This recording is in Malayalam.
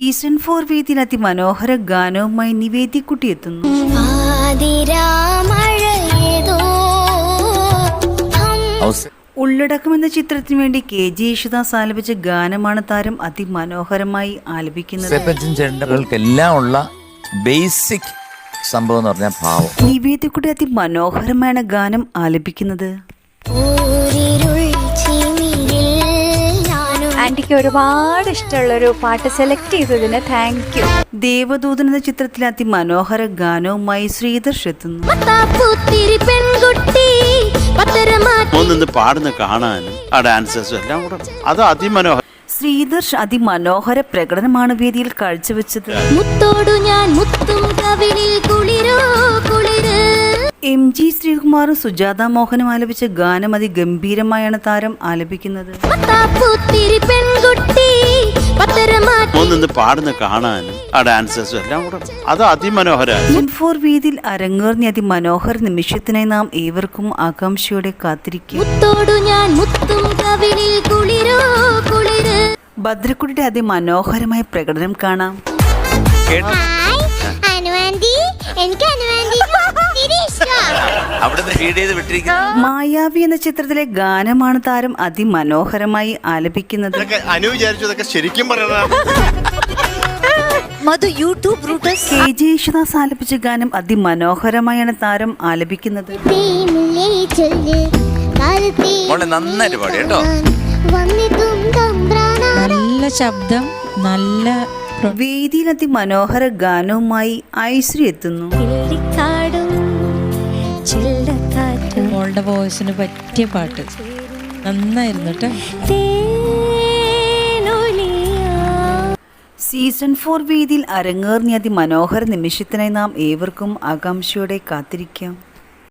സീസൺ ഫോർ വേദിയിൽ അതിമനോഹര ഗാനവുമായി നിവേദ്യക്കുട്ടി എത്തുന്നു ഉള്ളടക്കം എന്ന ചിത്രത്തിനു വേണ്ടി കെ ജി യേശുദാസ് ആലപിച്ച ഗാനമാണ് താരം അതിമനോഹരമായി ആലപിക്കുന്നത്. ചേട്ടകൾക്കെല്ലാം ഉള്ള ബേസിക് സംഭവം എന്ന് പറഞ്ഞാൽ ഭാവം നിവേദിക്കുട്ടി അതിമനോഹരമാണ് ഗാനം ആലപിക്കുന്നത്. ആന്റിക്ക് ഒരുപാട് ഇഷ്ടമുള്ളൊരു പാട്ട് സെലക്ട് ചെയ്തതിന് താങ്ക് യു ദേവദൂതൻ എന്ന ചിത്രത്തിലെ അതിമനോഹര ഗാനവുമായി ശ്രീധർഷ് എത്തുന്നു. മത്താപ്പൂത്തിരി പെൺകുട്ടി പത്തരമാറ്റി ഒന്നിന്ന് പാടുന്ന കാണാനും ആ ഡാൻസേഴ്സും എല്ലാം കൂടെ. അത് അതിമനോഹരം ശ്രീധർഷ് അതിമനോഹര പ്രകടനമാണ് വേദിയിൽ കാഴ്ചവെച്ചത്. മുത്തോടു ഞാൻ മുത്തും ജി സുജാത മോഹനും ആലപിച്ച ഗാനം അതിഗംഭീരമായാണ് താരം ആലപിക്കുന്നത്. പാടുന്ന കാണാനും ആ ഡാൻസേഴ്സും എല്ലാം കൂടെ അത് ഫോർ അരങ്ങേറിയ അതിമനോഹര നിമിഷത്തിനായി നാം ഏവർക്കും ആകാംക്ഷയോടെ കാത്തിരിക്കും. മുത്തോടു ഞാൻ മുത്തും കവിളിൽ കുളിരോ കുളിര്. ഭദ്രക്കുടിയുടെ അതിമനോഹരമായ പ്രകടനം കാണാം. എനിക്ക് അവിടുന്ന് ഫീഡ് ചെയ്ത് വിട്ടിരിക്കുന്നു. മായാവി എന്ന ചിത്രത്തിലെ ഗാനമാണ് താരം അതിമനോഹരമായി ആലപിക്കുന്നത്. ഇതൊക്കെ അനു വിചാരിച്ചു ഇതൊക്കെ ശരിക്കും മധു യൂട്യൂബ് റൂട്ടേഴ്സ് കെ ജെ യേശുദാസ് ആലപിച്ച ഗാനം അതിമനോഹരമായാണ് താരം ആലപിക്കുന്നത്. മോളെ നന്നായിട്ട് പാടി കേട്ടോ. നല്ല ശബ്ദം നല്ല വേദിയിൽ അതിമനോഹര ഗാനവുമായി ഐശ്വര്യ എത്തുന്നു. മോളുടെ വോയിസിന് പറ്റിയ പാട്ട്. നന്നായിരുന്നു കേട്ടോ സീസൺ ഫോർ വേദിയിൽ അരങ്ങേറിയ അതിമനോഹര നിമിഷത്തിനായി നാം ഏവർക്കും ആകാംക്ഷയോടെ കാത്തിരിക്കാം.